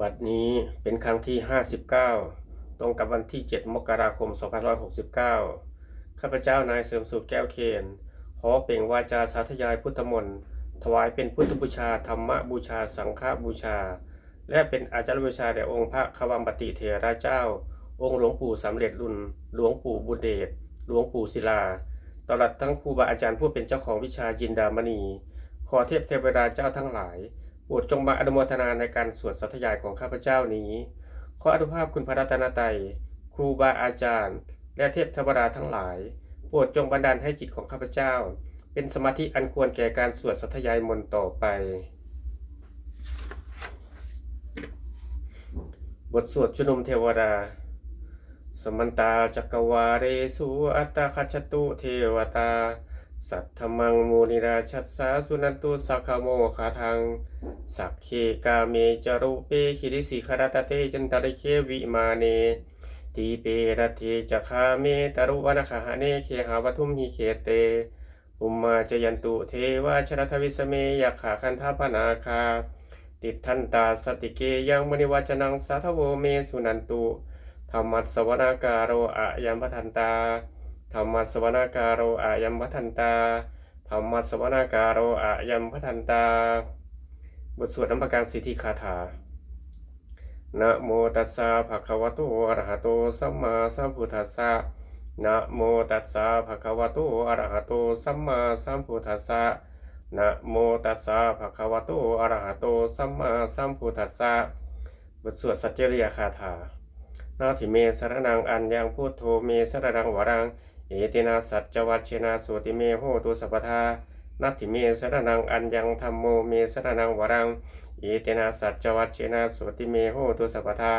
บัดนี้เป็นครั้งที่ 59 ตรงกับวันที่ 7 มกราคม 2569 ข้าพเจ้านายเสริมสุขแก้วเคนขอเปล่งวาจาสาธยายพุทธมนต์ถวายเป็นพุทธบูชาธรรมบูชาสังฆบูชา และเป็นอาจารย์บูชาแด่องค์พระควัมปติเถระเจ้า องค์หลวงปู่สำเร็จรุ่นหลวงปู่บุญเดชหลวงปู่ศิลา ตลอดทั้งครูบาอาจารย์ผู้เป็นเจ้าของวิชาจินดามณี ขอเทพเทวดาเจ้าทั้งหลาย โปรดจงมาอนุโมทนาในการสวดสัทยายของข้าพเจ้านี้ ขออนุภาพคุณพระรัตนตรัยครูบาอาจารย์ และเทพเทวดาทั้งหลาย โปรดจงบันดาลให้จิตของข้าพเจ้า เป็นสมาธิอันควรแก่การสวดสัทยายมนต์ต่อไป บทสวดชุนุมเทวดาสมันตาจักรวาเรสุอัตตาคัจตุเทวตา สัทธมังมูนิราชัสสาสุนันตุสักขโมคาทัง สักเคกาเมจารุเปคิริสิคารตเตจันตริเควิมาเนทีเปรเทจะคาเมตรุวนาคหะเนเคหาวัทุมหิเคเต อุมมาจยันตุเทวาชรทวิสเมยักขาคันทพนาคา ติดทันตาสติเกยังมณิวัจนังสาทโวเมสุนันตุธรรมัสสวนาการโรอะยัมพัทันตา ธรรมัสวนาการโรอะยัมพัทันตาธรรมัสวนาการโรอะยัมพัทันตา บทสวดน้ำประการสิทธิคาถา นะโมตัสสะภะคะวะโตอะระหะโตสัมมาสัมพุทธัสสะ นะโมตัสสะภะคะวะโตอะระหะโตสัมมาสัมพุทธัสสะ นะโมตัสสะภะคะวะโตอะระหะโตสัมมาสัมพุทธัสสะ บทสวดสัจจริยคาถานาทิเมสรนังอัญญังพุทโธเมสรนังวรัง เอตินาสัจจวัชเชนาสุติเมโหตุสัพพทานัตถิเมสรนังอัญญังธรรมโมเมสรนังวรังเอตินาสัจจวัชเชนาสุติเมโหตุสัพพทา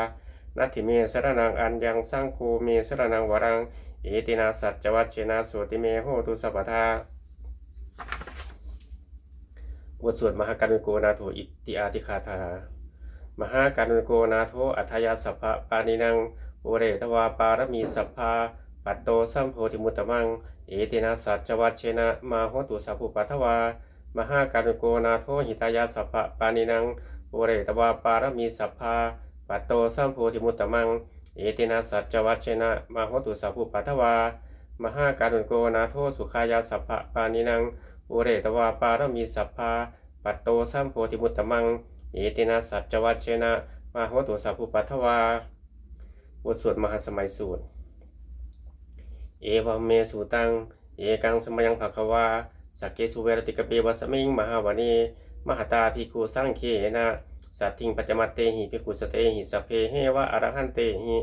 นัตถิเมสรนังอัญญังสังโฆเมสรนังวรังเอตินาสัจจวัชเชนาสุติเมโหตุสัพพทาบทสวดมหาการุณโกนาโถอิติอาติคาถามหาการุณโกนาโถอัธยาสัพพะปานินังโอเรทวาปารมีสัพพา ปัตโตสัมโพธิมุตตมัง เอตินาสัจจวัชเชนะมาโหตุสัพพุปัทวามหาการุณโกนาโถหิตายาสัพพะปานินังโอเรทวาปารมีสัพพาปัตโตสัมโพธิมุตตมังเอตินาสัจจวัชเชนะมาโหตุสัพพุปัทวามหาการุณโกนาโถสุขายาสัพพะปานินังโอเรตวาปารมีสัพพาปัตโตสัมโพธิมุตตมัง เอตินาสัจจวัชเชนะมาโหตุสัพพุปัทวาบทสวดมหาสมัยสูตร เอวเมสุตัง เอกังสมยังภควาสักเกสุเวรติกเปวัสมิงมหาวเนมหตาภิกุสังเคนะสัตถิงปัจจมัตเตหิภิกุสเตหิสัพเพเฮวะอรหันเตหิ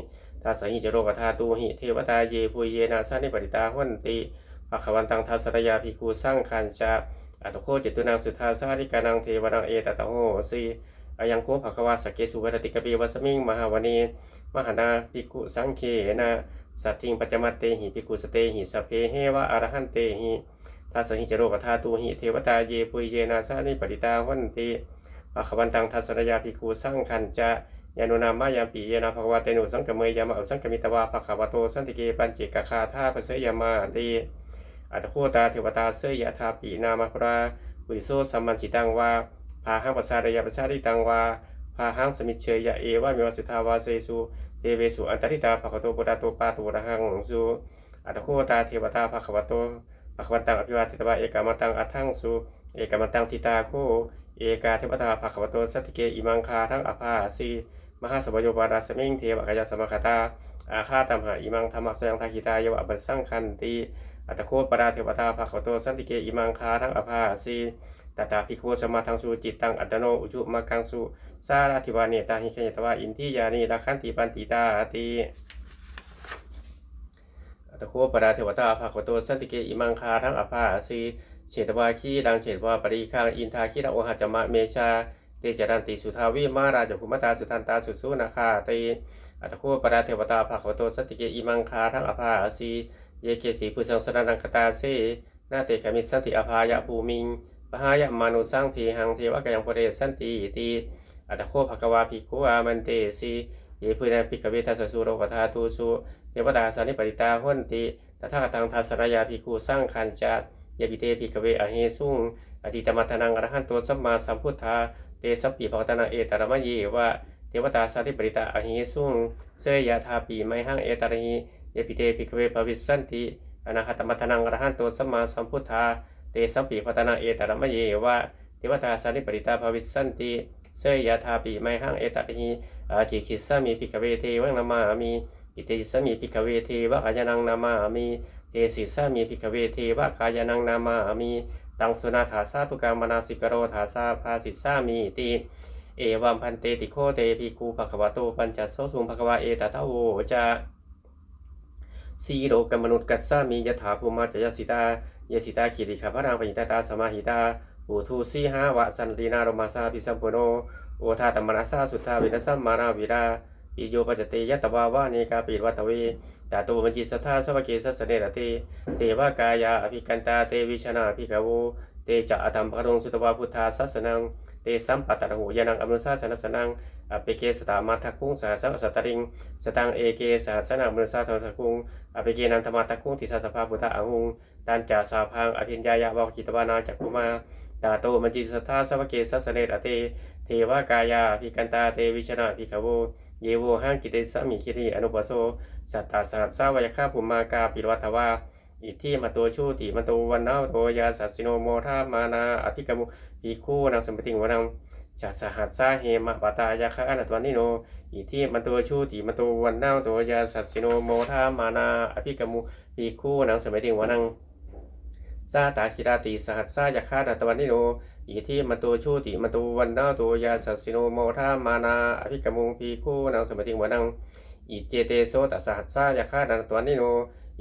ทัสหิจโรกธาตูหิเทวตาเยปุยเยนะสานิปริตาหวนติภควันตังทัสรยาภิกุสร้างคันจะอัตโคจิตุนังสุทธาสาริกานังเทวนังเอตตะโหสีอายังโคภควาสกเกสุวรติกเปวัสมิงมหาวณีมหานาภิกุสังเคนะ สัตถิงปัจจมัตเตหิภิกขุสเตหิสพเพเฮวะอรหันเตหิทัสหิจโรกธาตูหิเทวตาเยปุยเยนาสานิปริตาหวนติภควันตังทัสรยาภิกขุสร้างคันจะยานุนามายามปีเยนะภควาเตนุสังกเมยยามะอุสังกมิตวาภควโตสันติเกปัญจิกคาธาปเสยามาตีอัตโคตาเทวตาเสยยะธาปีนามาพราปุริโสสัมมันจิตังวาพาหังปัสสารยะปัสสาริตังวา พาหังสมิเชยะเอวะมิวสิทาวาเสสุเทเวสุอันตริตาภคโตปุตตาโตปาตุระหังสุอัตโคตาเทวตาภควโตภควันตังอภิวาทิตวะเอกามตังอัทังสุเอกามตังทิตาโคเอกาเทวตาภควโตสัตติเกอิมังคาทั้งอภาสีมหาสมโยปาราสมิงเทวกายสมคตาอาคาตัมหาอิมังธรรมะสยังทาคิตายวะบัสสังคันติ อัตโคปราเทวตาภาขโตสันติเกอิมังคาทั้งอภาสีตตาภิกขุสมาทังสุจิตตังอัตโนอุจุมากังสุสาราธิวาเนตาหิขยตวาอินทิยานีลักขันติปันติตาติอัตโคปราเทวตาภาขโตสันติเกอิมังคาทั้งอภาสีเฉตวาคีดังเฉตวาปริคังอินทาคีระโอหัจมะเมชาเตจดันติสุทาวิมาราจภุมตาสุทันตาสุสุนาคาตีอัตโคปราเทวตาภาขโตสันติเกอิมังคาทั้งอภาสี เยเกสีพุสังสรนังคตาเสนาเตกมิสันติอภายะภูมิงปหายะมานุสังทีหังเทวะกยังปเรสันติติอัตโคภควาภิกขุอามันเตสีเยพุนันปิกเวทัสสุโรกธาตุสุเทวดาสานิปริตาหุนติตถาคตังทัสรยาภิกขุสร้างคันจะยบิเตภิกเวอเหสุงอดิตมัทนังอรหันตัวสัมมาสัมพุทธาเตสัพปิภวตนาเอตระมะเยวะเตวตาสาธิปริตาอหิสุงเสยยะทาปีไมหังเอตระหิ เยปิเตภิกเวภวิสสันติอนาคตมัทนังอรหันโตสัมมาสัมพุทธาเตสัมปีพัตนาเอตระมะเยวะเทวตาสาธิปริตาภวิสันติเสยยะทาปีไมหังเอตระหิอาจิคิสามีภิกเวเทวังนามามิอิเตสามีภิกเวเทวะกายนังนามามิเตสิสามีภิกเวเทวะกายนังนามามิตังสุนาถาสาตุกามนาสิกโรถาสาภาสิสามีติเอวัมพันเตติโคเตภิกขุภควะโตปัญจโสสุงภควะเอตตะโวจะ สีโรกมนุษย์กัสสามียถาภูมาจยสิตายสิตาขีริขพระนางปญิตาตาสมาหิตาปูทูสีหาวะสันลีนารมาสาพิสัมปุโนโอทาตมนาสาสุทธาวินัสัมมานาวิราปิโยปจเตยตวาวาเนกาปิวัตเวตาตุมัญจิสทธาสวเกสสเนรเตเทวากายาอภิกันตาเตวิชนาภิกขโวเตจะอธรรมภรงสุตวาพุทธาสัสนัง เตสัมปัตตะหูยานังอมุสาสนสนังอเปเกสตามาทักคุงสาสังสัตตริงสตังเอเกสาสนังมุสาทนสคุงอเปเกนันธรรมาทักคุงทิสาสภาพุทธะอหุงตันจ่าสาพังอภิญญายะวาคิตวานาจักคุมาตาโตมจิสัทธาสวเกสัสเนตอเตเทวากายาภิกันตาเตวิชนาภิกขโวเยโวหังกิเตสามิคิริอนุปโสสัตตาสัตสาวยคาภุมากาปิรวัตวา อิทธิมาตัวชูติมาตัววันนาโตยาสัสสิโนโมทามานาอธิกรรมุปีคู่นางสมปติงวนังจัสหัสสาเหมะปตายาคะอนัตวันนิโน อิทธิมาตัวชูติมาตัววันนาโตยาสัสสิโนโมทามานาอภิกรรมุปีคู่นางสมปติงวนังซาตาคิราติสหัสสายาคะอนัตวันนิโน อิทธิมาตัวชูติมาตัววันนาโตยาสัสสิโนโมทามานาอภิกรรมุปีคู่นางสมปติงวนัง อิเจเตโสตัสสหัสสายาคะอนัตวันนิโน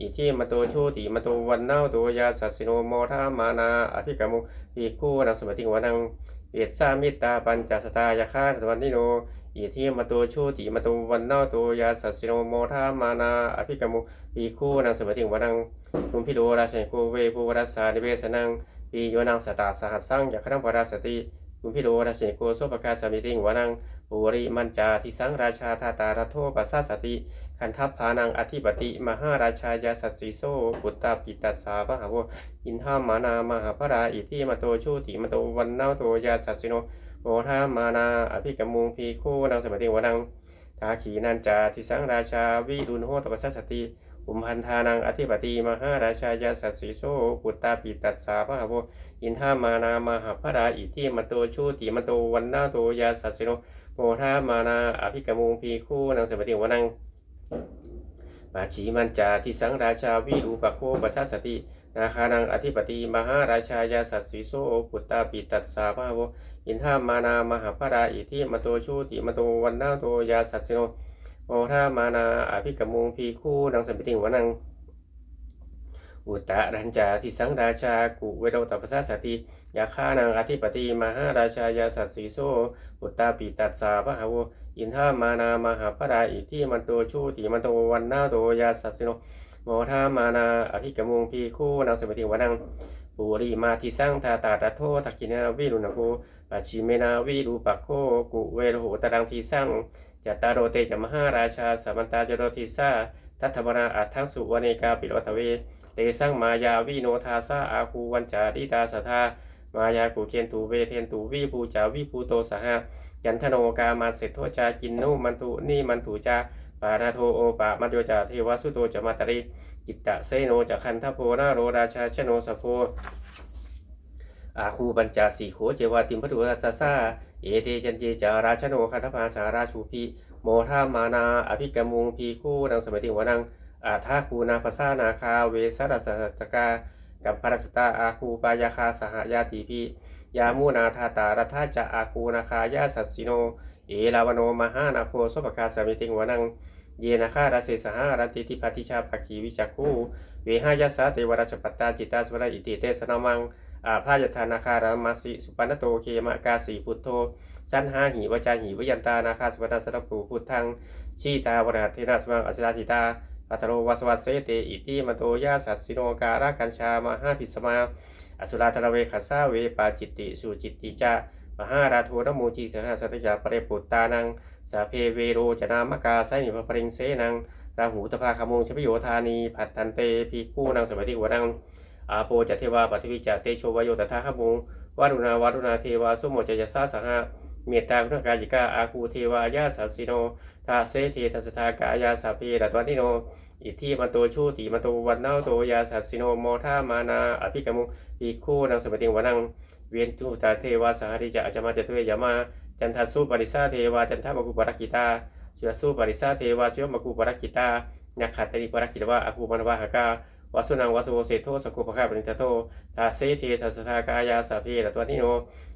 อิที่มาโตชูติมาโตวันเนาโตยาสัสสิโนโมทามานาอภิกรรมุปีคู่นังสมัติงวานังเอตสามิตาปัญจสตายาคาตวันนิโนอิที่มาโตชูติมาโตวันเนาโตยาสัสสิโนโมทามานาอภิกรรมุปีคู่นังสมัติงวานังคุมพิโดราชโกเวภูวรัสสานิเวสนังปีโยนังสตาสหัสสังยาคณังปราสติคุมพิโดราชโกโสปกาสมิติงวานังปุริมันจาทิสังราชาทาตาทโทปัสสสติ ขันทัพพานังอธิปติ มหาราชายาสัตสีโซปุตตาปิตัสสาปะหาวอินทามานามหาพราอิทิมาโตชูติมาโตวันนาโตยาสัตสิโนโมทามานาอภิกมุงพีโคนังสมติวนังทาขีนันจาทิสังราชาวิรุณโหตปัสสสติอุมพันธานังอธิปติมหาราชายาสัตสีโซปุตตาปิตัสสาปะหาวอินทามานามหาพราอิทิมาโตชูติมาโตวันนาโตยาสัตสิโนโมทามานาอภิกมุงพีโคนังสมติวนัง ปัจฉิมันจาทิสังราชาวิรูปโคปัสสสติ นาคานังอธิปติมหาราชายาสัตสีโซปุตตาปิตัสสาภาโวอินทามานามหาพราอิทิมโตชูติมโตวันนาโตยาสัตสิโนโมทามานาอภิกมุงพีคู่นังสัมปิติงวนังอุตตะรัญจาทิสังราชากุเวโรตปัสสสติ ยาคานังอธิปติมหาราชายาสัตสีโซปุตตาปิตัสสาภาวอินทามานามหาพราอิที่มันโตชูติมันโตวันนาโตยาสัสสิโนโมทามานาอภิกมุงพีคู่นางสมติวนังปุริมาทิสังทาตาตะโททักกินาวิรุณโกปัจฉิเมนาวิรูปักโคกุเวโรโหตรังทีสังจัตตาโรเตจมหาราชาสัมมันตาจโรทิสาทัตถมนาอัตถังสุวเนกาปิโรตเวเตสังมายาวิโนทาสาอาคูวันจาดิตาสทา มายากุเคนตูเวเทนตูวิภูจาวิภูโตสหะยันทโนกามาเสร็จโทจากินนุมันตุนี่มันตุจาปานาโทโอปะมัจโยจาเทวสุโตจมาตริจิตตะเซโนจะคันทโพนาโรราชาชโนสโฟอาคูปัญจสีโขเจวาติมพตุรัสสาเอเตจันเจจาราชโนคันทภาสาราชูพีโมทามานาอภิกมุงพีคู่นังสมัยติวนังอาทาคูนาภาษานาคาเวสัสสกา กัมปรัสตาอาคูปายาคาสหายาติพียามูนาทาตารัฐาจะอาคูนาคายาสัตสิโน เอลาวโนมหานาโคสุปคาสมิติงวนัง เยนะคาราเสสหารันติทิปติชาปักขีวิจักคูเวหายาสาเตวราชปัตตาจิตาสวรอิติเตสนามังอาพายธานาคารามาสิสุปันโตเคมกาสีพุทโธสันหาหิวจาหิวยันตานาคาสุปนสรปูพุทธังชีตาวรหัตเทนะสมังอสราจิตา ปัตโรวัสวัสเสเตอิติมโตยาสัตสิโนการากัญชามหาพิสมา อสุราธรเวขัสาเวปาจิตติสุจิตติจามหาราโทนโมจิสหสัตยาปเรปุตตานังสาเพเวโรจนามกาไสนิพปริงเสนังราหูตภาคมงชพโยธานีผัดตันเตพีกู้นางสมัยที่หัวนังอาโปจัตเทวาปฏิวิจาเตโชวโยตถาคมุงวารุณาวารุณาเทวาสุโมจยสาสหะเมตตาคุณกายิกาอาคูเทวายาสัสสิโน ทาเซทีทัสทากายาสาเพดัตวันิโน อิทธิมันโตชูติมันโตวันเนาโตยาสัตสิโนโมทามานาอภิกมุอีคู่นางสมติงวนังเวียนตูตาเทวาสหริจะอาจมาจตุเวยามาจันทัสสุปริสาเทวาจันทมกุปรักิตาเชื่อสูปริสาเทวาเชื่อมกุปรักิตานักขัตติปรักิตวะอาคูมันวะหกา วาสุนังวาสุโวเศโทสกุปะคาปนิตโตทาเสเททัสทากายาสาเพระตัวนิโน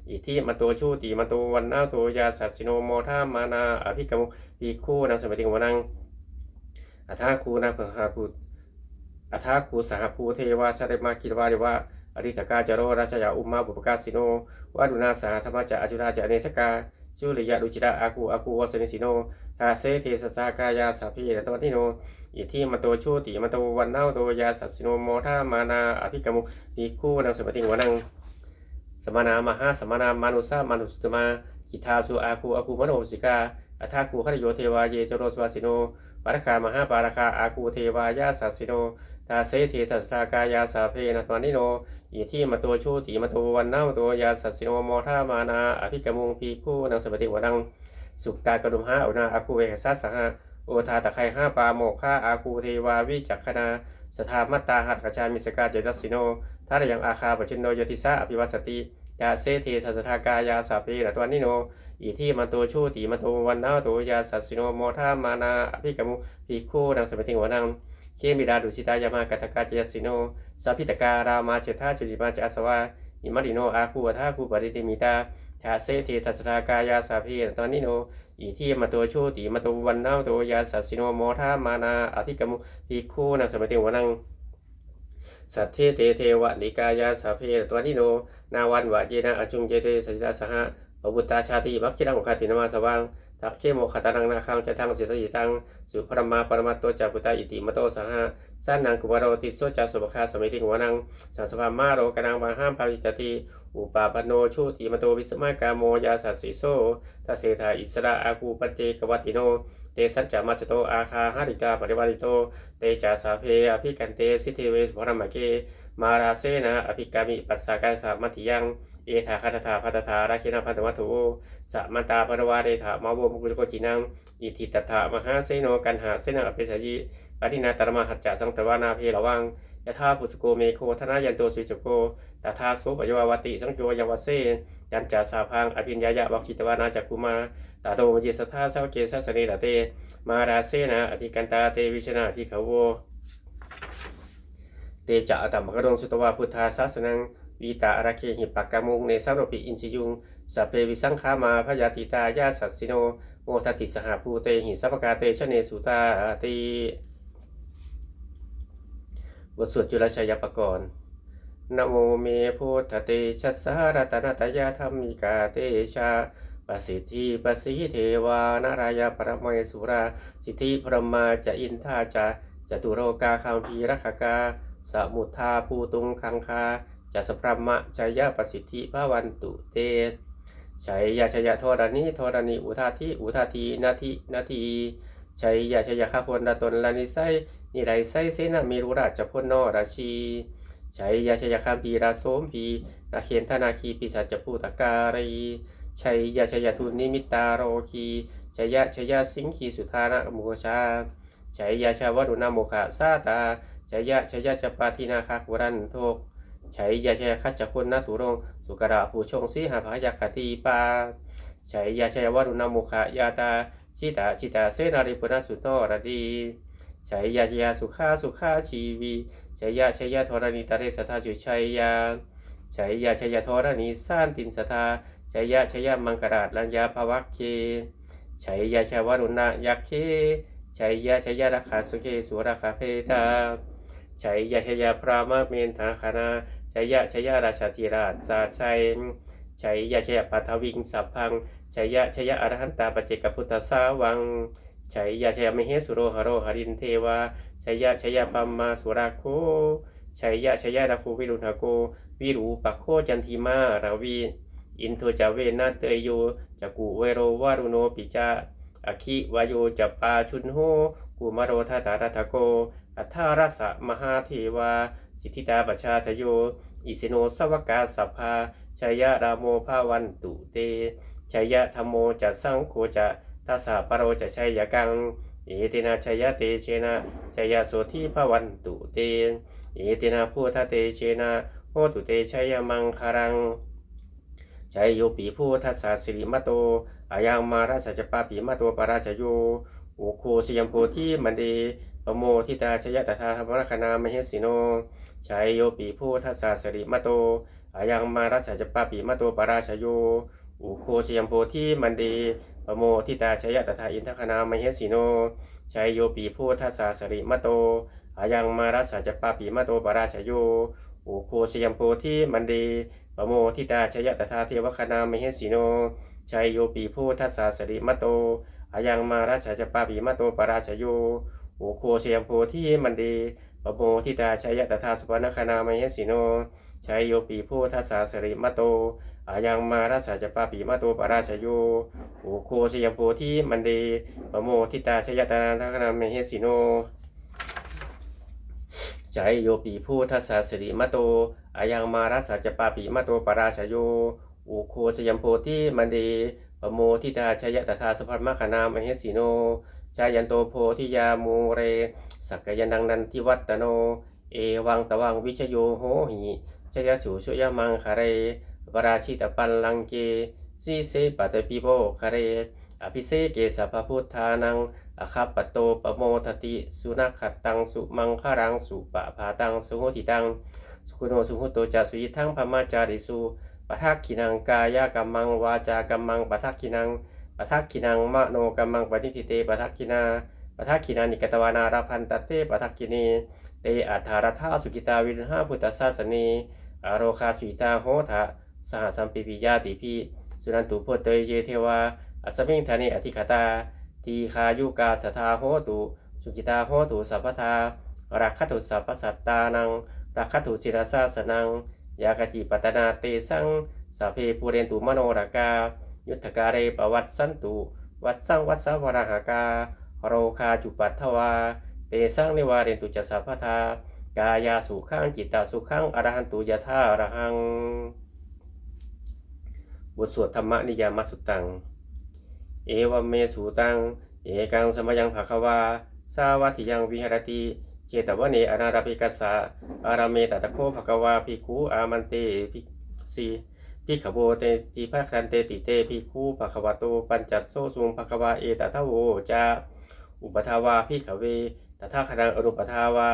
อิทิมันโตชูติมันโตวันนาโตยาสัสสิโนโมทามานาอภิกรรมุอีคู่นังสมติงวนังอัฐาคูนาภหาภูอัฐาคูสหภูเทวาชาเรมากิรวาเรวะอริตกาจโรราชยาอุมาบุปกาสิโนวาดุนาสาธรรมจัอจุราจเนสกาจุริยะดุจิระอาคูอาคูวสนิสิโนทาเสเทสสากายาสาพีระตวนิโน อิทธิมโตชูติมโตวันเน่าโตยาสัสสิโนโมทามานาอภิกรรมุปีคู่นังสมติงวนังสมานามหาสมานามานุสามานุสตมากิทาสุอาคูอาคูมโนสิกาอัฐาคูขรโยเทวาเยจโรสวาสิโนปารคามหาปารคาอาคูเทวายาสัสสิโนทาเสเททัสสากายาสาเพนะตวานิโนอิที่มาตัวชูติมาตัววันเน่าตัวยาสัสสิโนโมทามานาอภิกรมุงพีคู่นังสมติวนังสุกตากระดุมห้าอุนาอาคูเวหสัสสหะ โอทาตะไคห้าปาโมกฆ่าอาคูเทวาวิจักขณาสถามัตตาหัตขจามิสกาเจตัสสิโนท่ายังอาคาปชินโนโยติสาอภิวัสติยาเสเททัสสทากายาสาเพนะตวนิโนอิที่มาตัวชูติมาตัววันนาตัวยาสัสสิโนโมทามานาอภิกรมุพีคู่นังสมติวนังเคมิดาดุสิตายามากตกาเจยสิโนสัพพิตการามาเชธาจุลิมาจาสวาอิมาริโนอาคูอัทาคูปริติมิตา ทาเซเทตัสทากายาสาพีตอนนี้โนอีที่มาตัวชูติมาตัววันนาตัวยาสัสิโนโมทามานาอภิกรรมุพีคู่นังสมติวนังสัทเทเตเทวะนิกายาสาเพตัวนิโน นาวันวะเยนะอจุงเจเตสัจจสหะปบุตตาชาติมัคคิดังขอคาตินามาสวัง ทักเคโมคตานังนาคังจะทังเสิทธิตังสุพรมาปรมัตโตจาปุตตาอิติมโตสหะสันนังกุมารติโสจาสุปคาสมิติงวนังสัสภามาโรกนังบาห้ามภาวิจติอุปาปโนชูติมโตวิสมากาโมยาสัสสิโซทัสเสธาอิสระอาคูปเจกวัติโนเตสัจจามัจโตอาคาหาริกาปริวาริโตเตจาสาเพอภิกันเตสิทธิเวสพรมเก มาราเซนะอภิกามิปัสสาการสามัติยังเอธาคาตถาพัตถาราคินาพันธวัตถุสะมันตาปรวาเดถามาโวมุกุจโกจินังอิทิตถามหาเสโนกันหาเสนาอภิสยิปฏินาตรมหัจจะสังตวานาเพระวังยะธาปุสโกเมโคธนายันโตสุจโกตถาโสปยวาวติสังโยยวเสยันจาสาพังอภิญญายะวัคิตวานาจักกุมาตาโตมจิสทธาสาวเกสัสเนลเต มาราเซนะอธิกันตาเตวิชนาภิขโว เตจะอัตมกรงสุตวาพุทธาสาสนังวีตาอาราเคหิปักกามุงเนสัมโรปิอินชิยุงสัพเพวิสังขามาพยาติตายาสัสสิโนโมทติสหภูเตหิสัพกาเตชเนสุตาติบทสวดจุลชัยปกรณ์นโมเมพุทธเตชัสสารตนาตยาธรรมิกาเตชาปสิทธิปสิเทวานารายาปรมัยสุรา สิทธิพรมาจะอินทาจะจตุโรกาคัมพีรักกา สมุทธาภูตุงคังคาจะสพรมะชัยยะประสิทธิพระวันตุเตชัยยะชัยยะโทรานิโทรานิอุทาทิอุทาทีนาทินาทีชัยยะชัยยะข้าคนดาตนลานิไซนิไรไซเสนามีรุราชพลนอราชีชัยยะชัยยะคัมพีราโสมพีนาเคนธนาคีปิสัจจภูตการีชัยยะชัยยะทุนนิมิตาโรคีชัยยะชัยยะสิงคีสุธานะโมชาชัยยะชาวรุณโมคะสาตา ชยะชยะจปาทินาคากุรันโทกชัยยะชัยคัจจคุณนาตุรงสุกราผู้ชงสีหาภายคติปาชัยยะชัยวรุณโมคะยาตาชิตาชิตาเสนาริปุณสุโตรดีชัยยะชัยสุขาสุขาชีวีชัยยะชัยยะธรณีตาเรสทาจุชัยยาชัยยะชัยยะธรณีสานตินสทาชัยยะชัยยะมังกราชลัญญาภวัคเคชัยยะชัยวรุณยักเคชัยยะชัยยะราคาสุเกสุราคาเพตา ชัยยะชัยยะพรามเมนทาคานาชัยยะชัยยะราชาธิราชสาชัยชัยยะชัยยะปัทวิงสัพพังชัยยะชัยยะอรหันตาปเจกพุทธสาวังชัยยะชัยยะมเหสุโรหโรหรินเทวาชัยยะชัยยะปัมมาสุราโคชัยยะชัยยะราคูวิรุณโก วิรูปัคโคจันทิมาราวี อินโทจาเวนาเตยโยจักุเวโรวารุโนปิจาอคิวายโยจัปปาชุนโหกุมารโรธาตารัตโก อัทารสะมหาเทวา สิทธิตาปชาทโย อิสิโนสวกาสัพพาชัยยะรามโมภาวันตุเตชัยยะธรรมโมจะสังโฆจะทัสสะปะโรจะชัยยะกัง เอตินาชัยยะเตเชนะชัยยะโสทิภวันตุเต เอตินาพุทธเตเชนะโหตุเตชัยยะมังคารังชัยโยปีพุทธสสะสิริมะโตอายังมาราชจปาปีมะโตปราชโยโอโคสยมโพธิมันเด ปโมทิตาชยตถาธรรมรคณามเหสิโนชัยโยปีพุทธัสสะสิริมะโตอายังมาราชจปาปีมะโตปราชโยโอโคสยมโพธิมันเดปโมทิตาชยตถาอินทคณามเหสิโนชัยโยปีพุทธัสสะสิริมะโตอายังมาราชจปาปีมะโตปราชโยโอโคสยมโพธิมันเดปโมทิตาชยตถาเทวคณามเหสิโนชัยโยปีพุทธัสสะสริมะโตอายังมาราชาจปาปีมะโตปราชโย โอโคเชียมโพธิมันดีปโมทิตาชัยตถาสปนคณามยสิโนชัยโยปีพุทธัสสะสริมะโตอายังมาราชาจปาปีมะโตปราชโยโอโคเชียมโพธิมันดีปโมทิตาชัยตถาคณามยสิโนชัยโยปีพุทธัสสะสริมะโตอายังมาราชาจปาปีมะโตปราชโยโอโคชยมโพธิมันดีปโมทิตาชยตถาสพัมมขนามเหสีโน ชายันโตโพธิยามูเร สักยันดังนันทิวัตโน เอวังตวังวิชโยโหหิชยสูชุยมังคาเรปราชิตปันลังเกสีเสปัตปิโบคาเร อภิเศเกสัพพุทธานังอคัปปโตปโมทติ สุนัขขัดตังสุมังคารังสุปะภาตังสุโหติตัง สุขุโนสุหุโตจาสุยิทังพมาจาริสุปทักขินังกายกัมมังวาจากัมมังปทักขินัง ปทักขินังมะโนกัมมังปณิทิเตปทักขินาปทักขินานิกตวานาราพันตเตปทักขินีเตอัฏฐารธาสุกิตาวิรหาพุทธศาสนีอโรคาสุิตาโหทะสหสัมปิปิยาติพิสุนันตุโพเตยเยเทวาอัสมิงธานิอธิคตาทีคายุกาสทาโหตุสุกิตาโหตุสัพพทารักขตุสัพพสัตตานังรักขตุศิรสาสนังยากจิปตนาเตสังสาเพภูเรนตุมโนรากา ยุทธการเรปวัตสันตุ วัดสังวัดสาวรหากา โรคาจุปัตถวา เตสังนิวาเรนตุจัสสะพทากายาสุขังจิตตาสุขังอรหันตุยะธาอรหัง บทสวดธรรมนิยามสุตัง เอวเมสุตัง เอกังสมยังภควา สาวัติยังวิหรติเจตวเนอนาราภิกัสสะอาราเมตตะโคภควาภิกขุอามันเตภิสี ภิขโวเตติภาคันเตติเตภิกขุภควโตปัญจัตโซสุงภควาเอตทะโวจาอุปทาวาภิขเวตถาคตังอนุปทาวา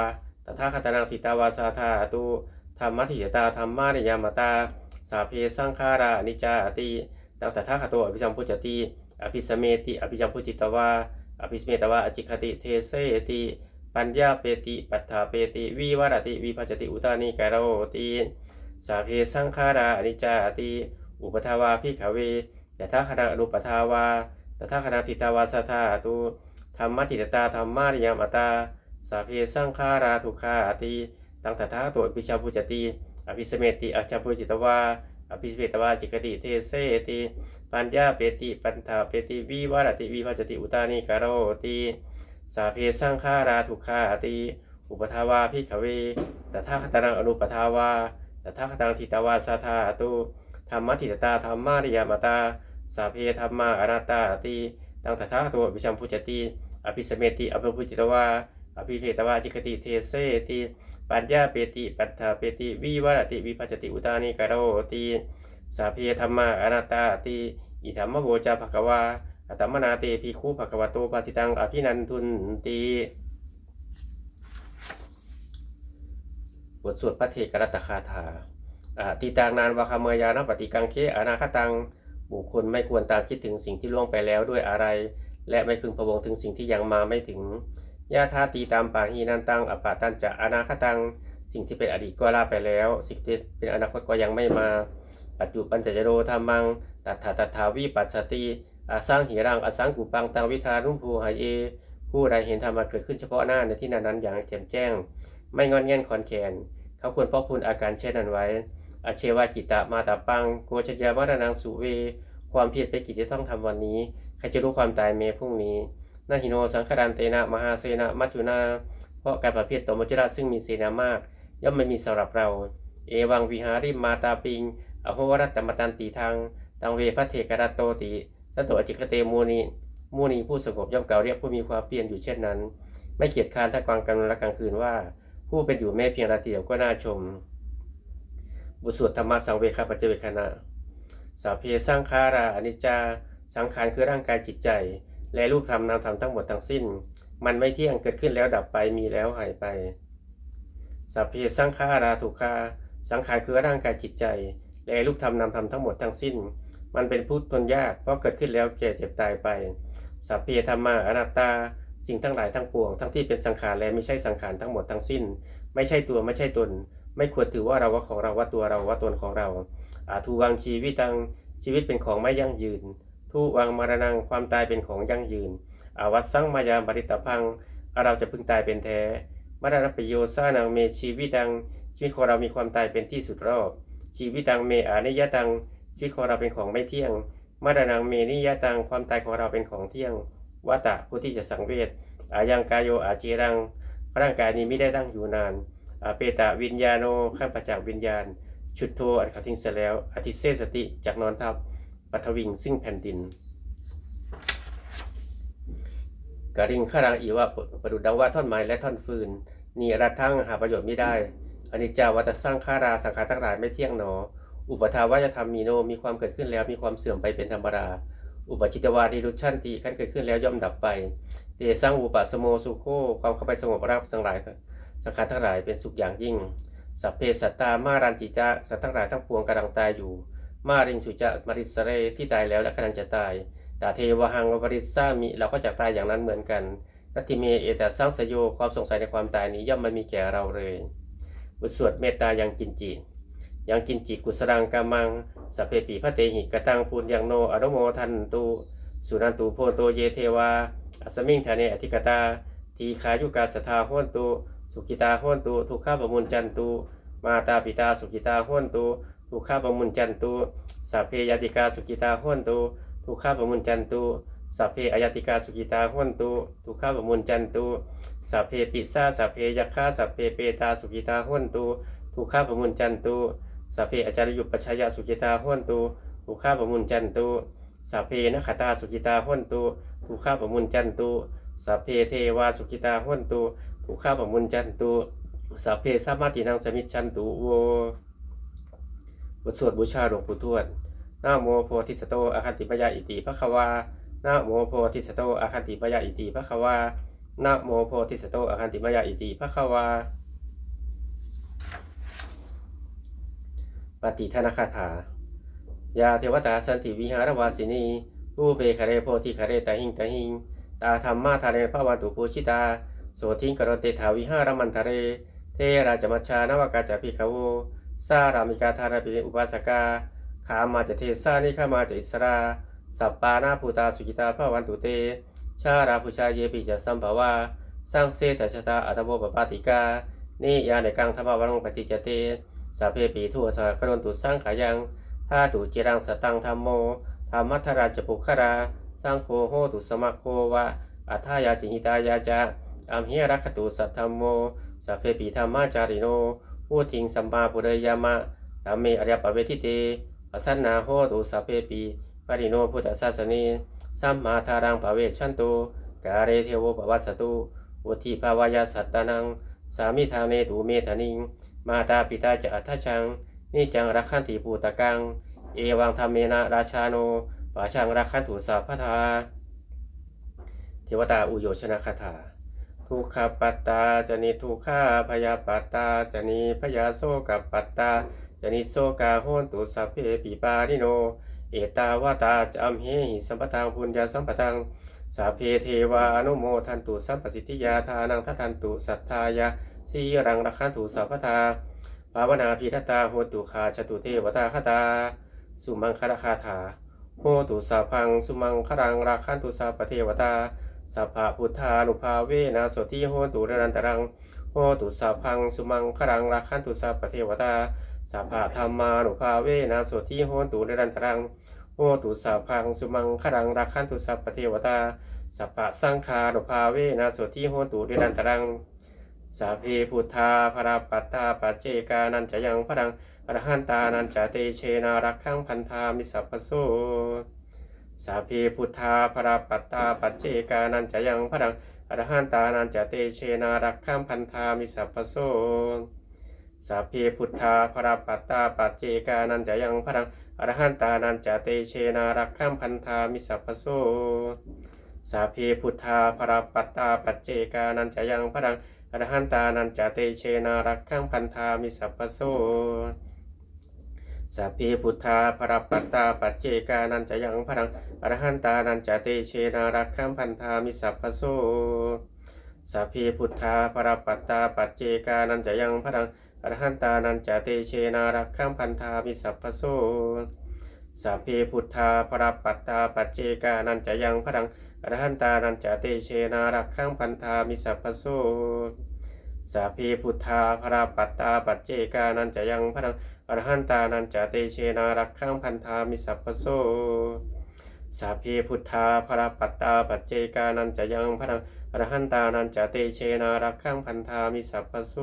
ตถาคตนังทิตาวาสาธาตุธรรมทิยตาธรรมานิยามตาสาเพสังขารานิจจาติตังตถาคตอภิสัมพุจติอภิสเมติอภิสัมพุจิตวาอภิสเมตวาอจิคติเทเสติปัญญาเปติปัฏฐาเปติวิวารติวิภัจติอุตานิกาโรติ สาเพสังขาราอนิจจาติ อุปทาวาพิขเวยถาคณะอนุปทาวาตถาคณะทิตาวาสธาตุธรรมทิตตาธรรมาริยามตา สาเพสังขาราทุกขาติตังตถาตัวปิชาพุจติอภิสเมติอจาพุจิตวาอภิสเมตวาจิกติเทเสติปัญญาเปติปัฏฐาเปติวิวารติวิภัจติอุตานิกาโรติสาเพสังขาราทุกขาติ อุปทาวาพิขเวตถาคตนังอนุปทาวา ตถาคตังทิตวาสาธาตุธรรมทิตตาธรรมาริยามตาสาเพธรรมาอนัตตาติตังตถาคตัววิชัมพุจติอภิสเมติอภิพุจิตวาอภิเพตวาจิกติเทเสติปัญญาเปติปัฏฐาเปติวิวรติวิภัจติอุตานิกาโรติสาเพธรรมาอนัตตาติอิธรรมโวจาภควาอัตมนาเตภิกขุภควโตปาสิตังอภินันทุนติ บทสวดพระเทกรัตคาถาตีตางนานวาคาเมยานปฏิกังเคอนาคตังบุคคลไม่ควรตามคิดถึงสิ่งที่ล่วงไปแล้วด้วยอะไร และไม่พึงพะวงถึงสิ่งที่ยังมาไม่ถึงญาธาตีตามปาหีนันตังอปาตันจะอนาคตัง สิ่งที่เป็นอดีตก็ลาไปแล้ว สิ่งที่เป็นอนาคตก็ยังไม่มา ปัจจุบันจะโรธรรมังตัทธาตัทาวิปัสสติอาสังหิรังอสังกุปังตังวิธานุภูหายเยผู้ใดเห็นธรรมะเกิดขึ้นเฉพาะหน้าในที่นั้นๆอย่างแจ่มแจ้ง ไม่งอนแง่นขอนแขนเขาควรพาะพูนอาการเช่นนั้นไว้ อาเชวาจิตะมาตาปังโกชยามารนังสุเว ความเพียรเป็นกิจที่ต้องทำวันนี้ใครจะรู้ความตายเมพรุ่งนี้นาหิโนสังคดันเตนะมหาเสนะมัจจุนาเพราะการประเภทตมจระซึ่งมีเสนามาก ย่อมไม่มีสำหรับเรา เอวังวิหาริมาตาปิงอโหรัตตมตันตีทางตังเวพระเทกรัตโตติสันโตอจิคเตมูนีมูนีผู้สงบย่อมเก่าเรียกผู้มีความเปลี่ยนอยู่เช่นนั้น ไม่เกียจคร้านทั้งกลางกลางวันและกลางคืนว่า ผู้เป็นอยู่แม้เพียงราตรีเดียวก็น่าชมบุตรสวดธรรมะสังเวคปัจเจเวคณะสัพเพสร้างคาราอนิจจา สังขารคือร่างกายจิตใจ และรูปธรรมนามธรรมทั้งหมดทั้งสิ้น มันไม่เที่ยงเกิดขึ้นแล้วดับไปมีแล้วหายไปสัพเพสังขาราถูกคาสังขารคือร่างกายจิตใจ และรูปธรรมนามธรรมทั้งหมดทั้งสิ้น มันเป็นพุทธทนยากเพราะเกิดขึ้นแล้วแก่เจ็บตายไปสัพเพธรรมาอนัตตา สิ่งทั้งหลายทั้งปวง ทั้งที่เป็นสังขารและไม่ใช่สังขารทั้งหมดทั้งสิ้น ไม่ใช่ตัวไม่ใช่ตน ไม่ควรถือว่าเราว่าของเราว่าตัวเราว่าตนของเราอาทูวังชีวิตังชีวิตเป็นของไม่ยั่งยืน ทุวังมรณงความตายเป็นของยั่งยืนอาวัตสังมายาบริตพังเราจะพึงตายเป็นแท้มรณประโยชน์สร้างนังเมชีวิตังชีวิตของเรามีความตายเป็นที่สุดรอบ ชีวิตังเมอานิยตังชีวิตของเราเป็นของไม่เที่ยงมรณังเมนิยตังความตายของเราเป็นของเที่ยง วัตตะผู้ที่จะสังเวชอายังกายโยอาจีรังร่างกายนี้ไม่ได้ตั้งอยู่นานเปตะวิญญาโนข้ามประจากวิญญาณ ชุดโทอันขาทิ้งเสร็จแล้วอธิเสสติจากนอนทับปัทวิงซึ่งแผ่นดินกริงขารังอีว่าประดุดดังว่าท่อนไม้และท่อนฟืนนี่รัดทั้งหาประโยชน์ไม่ได้อนิจจาวัตสร้างขาราสังขารทั้งหลายไม่เที่ยงหนอ อุปทาวายธรรมมีโนมีความเกิดขึ้นแล้วมีความเสื่อมไปเป็นธรรมดา อุปจิตวาดีรุชันตีขั้นเกิดขึ้นแล้วย่อมดับไปเตสร้างอุปสโมสุโคความเข้าไปสงบราบสังหลายสังขารทั้งหลายเป็นสุขอย่างยิ่ง สัพเพสัตตามารันจิจะสัตว์ทั้งหลายทั้งปวงกำลังตายอยู่ มาริงสุจะมาริสเรที่ตายแล้วและกำลังจะตายตาเทวหังวริสซามิเราก็จะตายอย่างนั้นเหมือนกันนัตติเมเอตสร้างสยโยความสงสัยในความตายนี้ย่อมไม่มีแก่เราเลยบทสวดเมตตายังกินจิ ยังกินจิกุสรังกามังสัพเพปีพระเตหิกตังปุญญังโนอนุโมทันตุสุนันตุโพโตเยเทวาอัสมิงธาเนอธิกตา ทีขายุกาสทาห้วนตุสุกิตาห้วนตุทุกข้าปมุนจันตุมาตาปิตาสุกิตาห้วนตุทุกข้าปมุนจันตุสัพเพยติกาสุกิตาห้วนตุทุกข้าปมุนจันตุสัพเพอยติกาสุกิตาห้วนตุทุกข้าปมุนจันตุสัพเพปิสาสัพเพยักขาสัพเพเปตาสุกิตาห้วนตุทุกข้าปมุนจันตุ สัพเพอาจารยุปปัชชยสุกิตาห้วนตุทุกข้าประมุนจันตุสัพเพนคตาสุกิตาห้วนตุทุกข้าประมุนจันตุสัพเพเทวาสุกิตาห้วนตุทุกข้าประมุนจันตุสัพเพสัมมาตินังสมิจฉันตุโวบทสวดบูชาหลวงปู่ทวดนะโมโพธิสโตอาคันติมยาอิติภควานะโมโพธิสโตอาคันติมยาอิติภควานะโมโพธิสโตอาคันติมยาอิติภควา ปฏิทนคาถา ยาเทวตาสันติวิหารวาสินีรูเปคาเรโพธิคาเรตาหิงตาหิง ตาธรรมมาทาเรภวันตุปูชิตา โสทิงกรเตถาวิหารมันทะเร เทราจมัชชานวกาจพิกาโวสารามิกาธาราปิอุปาสกา ขามาจะเทสานิขามาจะอิสราสัปปานาภูตาสุกิตาภวันตุเต ชาราภูชาเยปิจะสัมภาวาสร้างเสตชะตาอัตโวปปาติกา นิยาในกังธรรมวังปฏิจเต สัพเพปีทั่วสากรนตุสร้างขายังท่าตุจิรังสตังธรรมโมธรรมัทราจปุคราสร้างโคโหตุสมัคโควะอัทายาจิหิตายาจาอัมเฮรักตุสัทธรรมโมสัพเพปีธรรมาจาริโนพูทิงสัมมาปุเรยามะธรรมเมอริยปเวทิเตปัสสนาโหตุสัพเพปีปริโนพุทธศาสนีสัมมาทารังปเวชันตุกาเรเทวปวัสตุอุทิภาวยาสัตตานัง สามิทางเนตุเมธนิง มาตาปิตาจะอัทธชังนิจังรักขันติปูตะกัง เอวังธรรมเมนะราชาโนปาชังรักขันตุสัพทาเทวตาอุโยชนะคาถา ทุกขปัตตาจนิทุกขาพยาปัตตาจนิพยาโซกับปัตตาจนิโซกาโหนตุสัพเพปิปานิโน เอตาวาตาจำเฮหิสัมปทังพุญญาสัมปทังสัพเพเทวาอนุโมทันตุสัพปสิทธิยาทานังทัทันตุสัทธายา สีรังรักขันตุสัพพทาภาวนาพีทตาโหตุคาชตุเทวตาคตา สุมังคลคาถาโหตุสัพพังสุมังครังราคันตุสัพพเทวตาสัพพะพุทธานุภาเวนะโสติโหตุระนันตรังโหตุสัพพังสุมังครังราคันตุสัพพเทวตาสัพพะธรรมานุภาเวนะโสติโหตุระนันตรังโหตุสัพพังสุมังครังราคันตุสัพพเทวตาสัพพะสังฆานุภาเวนะโสติโหตุระนันตรัง สาเพพุทธาพระปัตตาปัจเจกานันจะยังพรังอรหันตานันจะเตเชนารักขังพันธามิสัพพโสสาเพพุทธาพระปัตตาปัจเจกานันจะยังพรังอรหันตานันจะเตเชนารักขังพันธามิสัพพโสสาเพพุทธาพระปัตตาปัจเจกานันจะยังพรังอรหันตานันจะเตเชนารักขังพันธามิสัพพโสสาเพพุทธาพระปัตตาปัจเจกานันจะยังพรัง อรหันตานันจเตเชนารักขังพันธามิสัพพโสสาเพพุทธาพรปัตตาปัจเจกานันจะยังพรังอรหันตานันจเตเชนารักขังพันธามิสัพพโสสาเพพุทธาพรปัตตาปัจเจกานันจะยังพรังอรหันตานันจเตเชนารักขังพันธามิสัพพโสสัพเพพุทธาพรปัตตาปัจเจกานันจะยังพรัง รหันตานันจะเตเชนารักขังพันธามิสัพพโสสัพเพพุทธาพระปัตตาปัจเจกานันจะยังพรังอรหันตานันจะเตเชนารักขังพันธามิสัพพโสสัพเพพุทธาพระปัตตาปัจเจกานันจะยังพรังอรหันตานันจะเตเชนารักขังพันธามิสัพพโส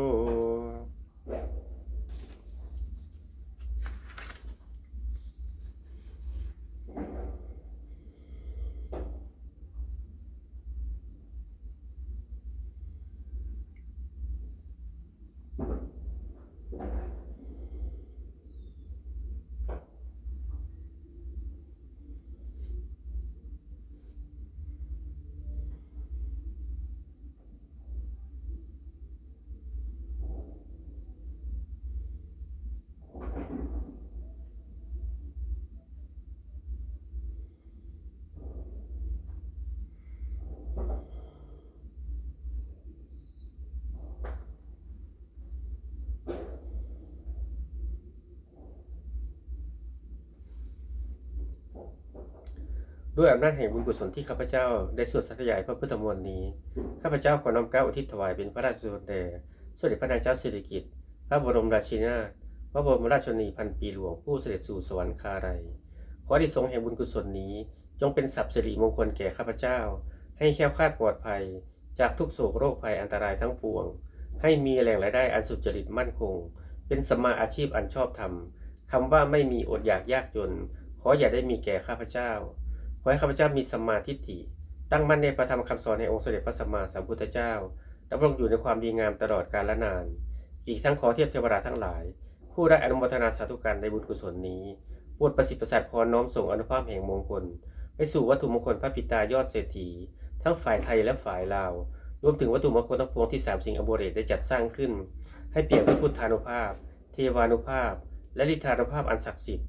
ด้วยอำนาจแห่งบุญกุศลที่ข้าพเจ้าได้สวดสัตยายพระพุทธมนต์นี้ ข้าพเจ้าขอน้อมเก้าอุทิศถวายเป็นพระราชกุศลแด่สมเด็จพระนางเจ้าสิริกิติ์พระบรมราชินีนาถพระบรมราชชนีพันปีหลวงผู้เสด็จสู่สวรรคาลัยขอที่สงส์แห่งบุญกุศลนี้ จงเป็นสัพสิริมงคลแก่ข้าพเจ้า ให้แค้วคลาดปลอดภัย จากทุกโศกโรคภัยอันตรายทั้งปวง ให้มีแหล่งรายได้อันสุจริตมั่นคง เป็นสมมาอาชีพอันชอบธรรมคำว่าไม่มีอดอยากยากจน ขออย่าได้มีแก่ข้าพเจ้า ขอให้ข้าพเจ้ามีสัมมาทิฏฐิ ตั้งมั่นในประธรรมคำสอนในองค์สมเด็จพระสัมมาสัมพุทธเจ้าดำรงอยู่ในความดีงามตลอดกาลและนาน อีกทั้งขอเทียบเทวดาทั้งหลาย ผู้ได้อนุโมทนาสาธุการในบุญกุศลนี้โปรดประสิทธิ์ประสาทพรน้อมส่งอนุภาพแห่งมงคล ไปสู่วัตถุมงคลพระปิตายอดเศรษฐี ทั้งฝ่ายไทยและฝ่ายลาว รวมถึงวัตถุมงคลทั้งปวงที่สามสิ่งอโบเรตได้จัดสร้างขึ้น ให้เปลี่ยนด้วยพุทธานุภาพ เทวานุภาพ และลิธานุภาพอันศักดิ์สิทธิ์